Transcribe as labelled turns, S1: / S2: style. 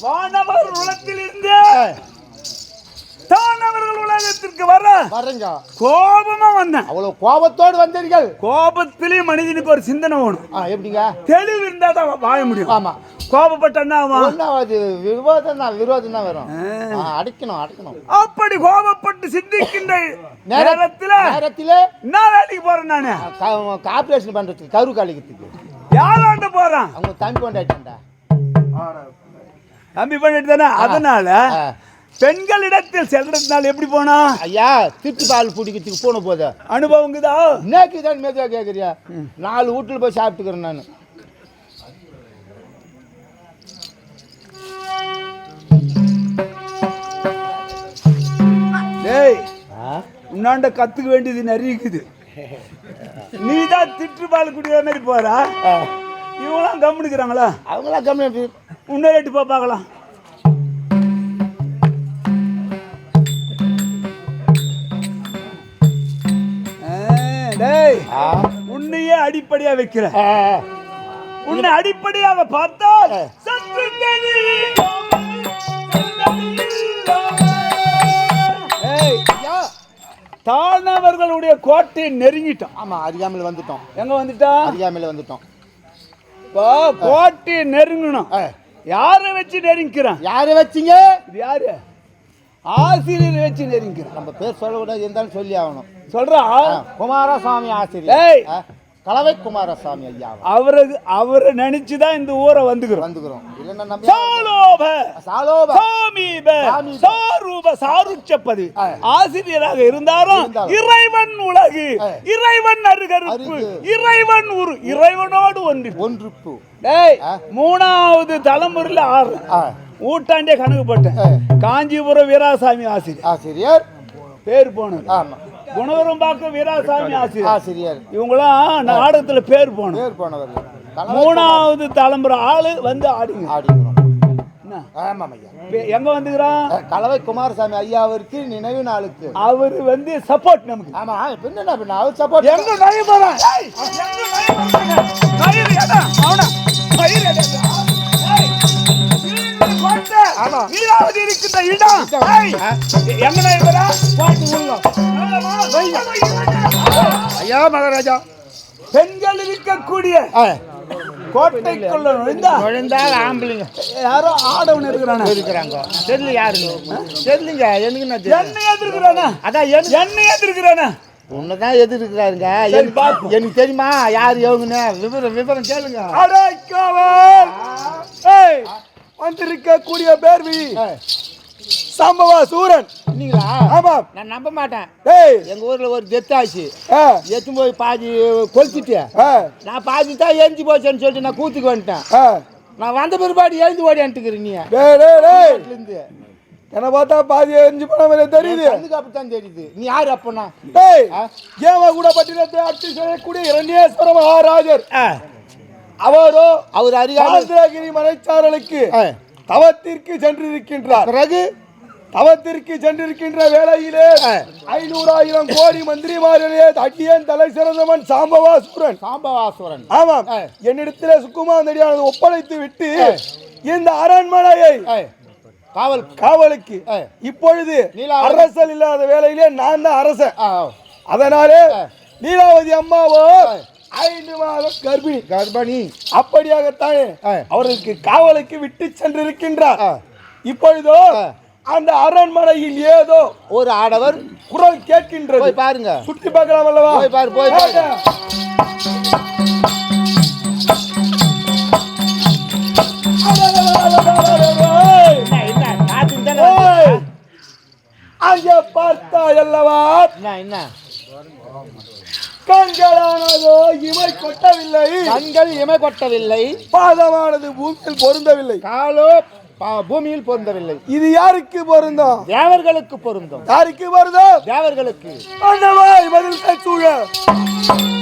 S1: வானவர் உலகத்தில் இருந்து தானவர்கள் உலகத்திற்கு வர
S2: வர்றீங்க
S1: கோபமா வந்தேன்.
S2: அவ்வளவு கோபத்தோடு வந்தீர்கள்.
S1: கோபத்திலேயும் மனிதனுக்கு ஒரு சிந்தனை வேணும்.
S2: ஆ எப்படிங்க?
S1: தெளிவு இருந்தா தான் வாழ முடியும்.
S2: ஆமா.
S1: கோபப்பட்டா அவன்
S2: ஒன்னாவது விரோதம் தான் விரோதம் தான் வரும். அடிக்கணும் அடிக்கணும்.
S1: அப்படி கோபப்பட்டு சிந்திக்கின்ற
S2: நேர-
S1: நேரத்துல
S2: நேரத்திலே
S1: வேலைக்கு போறேன் நானு.
S2: கார்பரேஷன் பண்றதுக்கு கரு காலிக்கிறதுக்கு
S1: யாராண்ட போறான்?
S2: அவங்க தம்பி கொண்டாடிட்டா
S1: தம்பி பண்ணிட்டு தானே அதனால. பெண்களிடத்தில் செல்றதுனால எப்படி போனா?
S2: ஐயா திட்டு பால் பிடிக்கிறதுக்கு போன போது.
S1: அனுபவங்குதா
S2: இன்னைக்கு தான் மெதுவாக கேட்குறியா நாலு வீட்டில் போய் சாப்பிட்டுக்கிறேன் நான்.
S1: டேய் உன்னாண்ட கத்துக்க வேண்டியது நிறைய இருக்குது நீ தான் திட்டு பால் குடிக்கிற மாதிரி போறா? இவங்களாம் கம்முனுக்குறாங்களா
S2: அவங்களாம் கம்மி
S1: இன்னொரு எட்டு போ பார்க்கலாம். உன்னையே அடிப்படையா வைக்கிற உன்னை அடிப்படையாக பார்த்தால் சற்று ஏய், தாழ்ந்தவர்களுடைய கோட்டையை நெருங்கிட்டோம்.
S2: ஆமாம் அறியாமல் வந்துட்டோம்.
S1: எங்க வந்துட்டோம்.
S2: அறியாமல் வந்துட்டோம்
S1: கோட்டையை நெருங்கணும். யாரை வச்சு நெருங்கிறான்?
S2: யாரை வச்சீங்க?
S1: இது யாரு? ஆசிரியர் வச்சு நெருங்கிறான்.
S2: நம்ம பேர் சொல்லக்கூடாது இருந்தாலும் சொல்லி ஆகணும்.
S1: சொல்றா?
S2: குமாரசாமி. ஆசிரியர். கலவை குமாரசாமி ஐயா
S1: அவரை. அவரை நினைச்சுதான் இந்த ஊரை வந்துக்கிறோம்.
S2: வந்துக்கிறோம். இல்லைன்னா
S1: சாலோப
S2: சாலோப.
S1: சாமீப. சாரூப சாருச்சப்பதி. ஆசிரியராக இருந்தாலும். இறைவன் உலகு. இறைவன் அருகருப்பு
S2: அருகு.
S1: இறைவன் உரு இறைவனோடு ஒன்று
S2: ஒன்றுப்பு.
S1: டேய். மூணாவது தலைமுறையில் ஆறு. ஊட்டாண்டே கணக்கு போட்டேன். காஞ்சிபுரம் வீராசாமி ஆசிரியர்.
S2: ஆசிரியர்.
S1: பேர் போனது.
S2: ஆமா.
S1: குணவரம்பாக்கம் வீராசாமி ஆசிரியர்.
S2: ஆசிரியர்.
S1: இவங்களாம் நாடகத்துல பேர் போனோம்
S2: பேர் போனவர்கள்.
S1: மூணாவது தலைமுறை ஆளு வந்து ஆடிங்க.
S2: ஆடிக்கிறோம்
S1: எங்க வந்துக்கிறான்?
S2: கலவை குமாரசாமி ஐயாவிற்கு நினைவு நாளுக்கு.
S1: அவர் வந்து சப்போர்ட் நமக்கு.
S2: ஆமா பின்ன அவர் சப்போர்ட்
S1: எங்க நய நீராவதி இருக்கின்ற இடம். ஏய், எங்க நய போறா? நல்லவா?
S2: ஐயா மகாராஜா.
S1: பெண்கள் இருக்கக்கூடிய கோட்டைக்குள்ள நுழைந்தா?
S2: நுழைந்தால் ஆம்பளைங்க.
S1: யாரோ ஆடவன் இருக்கிறான.
S2: இருக்கிறாங்க. தெரியல யாருங்க தெரியலங்க. எனக்கு என்ன தெரியும்
S1: என்னை எதிர்க்கிறானா?
S2: அதான்
S1: என்னை எதிர்க்கிறானா?
S2: உன்னதான் எதிர்க்கிறாருங்க. எனக்கு தெரியுமா? யார் எவங்கன்னு விவரம் விவரம் கேளுங்க.
S1: அடைக்கவல் ஏய் வந்திருக்கக்கூடிய பேர்வி. சம்பவ சூரன்
S2: நீங்களா?
S1: ஆமாம்.
S2: நான் நம்ப மாட்டேன்.
S1: ஏய்
S2: எங்க ஊர்ல ஒரு டெத் ஆச்சு. எத்தும் போய் பாதி கொளுத்திட்டு நான் பாதி தான் எரிஞ்சு போச்சேன்னு சொல்லிட்டு நான் கூத்துக்கு வந்துட்டேன். நான் வந்த பிற்பாடு எழுந்து ஓடியான்ட்டுக்கிறேன் நீ. இருந்து
S1: என்ன பார்த்தா பாதி எரிஞ்சு போன மாதிரி தெரியுது.
S2: கண்ணுக்கு அப்படித்தான் தெரியுது. நீ யாரு அப்பனா? ஆ?
S1: ஏவ கூட பட்டினத்தை அட்டி செய்யக்கூடிய இரண்யேஸ்வர மகாராஜர்? அவரோ
S2: அவர் அறியாமல்
S1: ஆந்திரகிரி மலைச்சாரலுக்கு. தவத்திற்கு சென்றிருக்கின்றார்
S2: பிறகு
S1: தவத்திற்கு சென்றிருக்கின்ற வேளையிலே ஐநூறாயிரம் கோடி மந்திரிமாரிலே அடியேன் தலை சிறந்தவன் சாம்பவாசுரன்
S2: சாம்பவாசுரன்
S1: ஆமாம்
S2: ஆ.
S1: என்னிடத்திலே சுக்குமாந்தடியானது ஒப்படைத்து விட்டு. இந்த அரண்மனையை
S2: காவல்
S1: காவலுக்கு. இப்பொழுது. அரசல் இல்லாத வேளையிலே நான் தான் அரசன் அதனாலே
S2: ஆ.
S1: நீலாவதி அம்மாவோ. ஐந்து மாதம் கர்ப்பிணி.
S2: கர்ப்பிணி.
S1: அப்படியாகத்தானே. அவர்களுக்கு காவலுக்கு விட்டு சென்றிருக்கின்றார். இப்பொழுதோ. அந்த அரண்மனையில் ஏதோ
S2: ஒரு ஆடவர்
S1: குரல் கேட்கின்றது.
S2: போய் பாருங்க.
S1: சுற்றி பார்க்கலாம் அல்லவா?
S2: போய் பாரு, போய்?
S1: அங்கே பார்த்தா அல்லவா
S2: என்ன என்ன?
S1: கண்களானதோ இமை கொட்டவில்லை.
S2: கண்கள் இமை கொட்டவில்லை.
S1: பாதமானது பூமியில் பொருந்தவில்லை.
S2: காலோ பூமியில் பொருந்தவில்லை.
S1: இது யாருக்கு பொருந்தும்?
S2: தேவர்களுக்கு பொருந்தும்.
S1: யாருக்கு பொருந்தும்?
S2: தேவர்களுக்கு.
S1: பதில் கட்டுக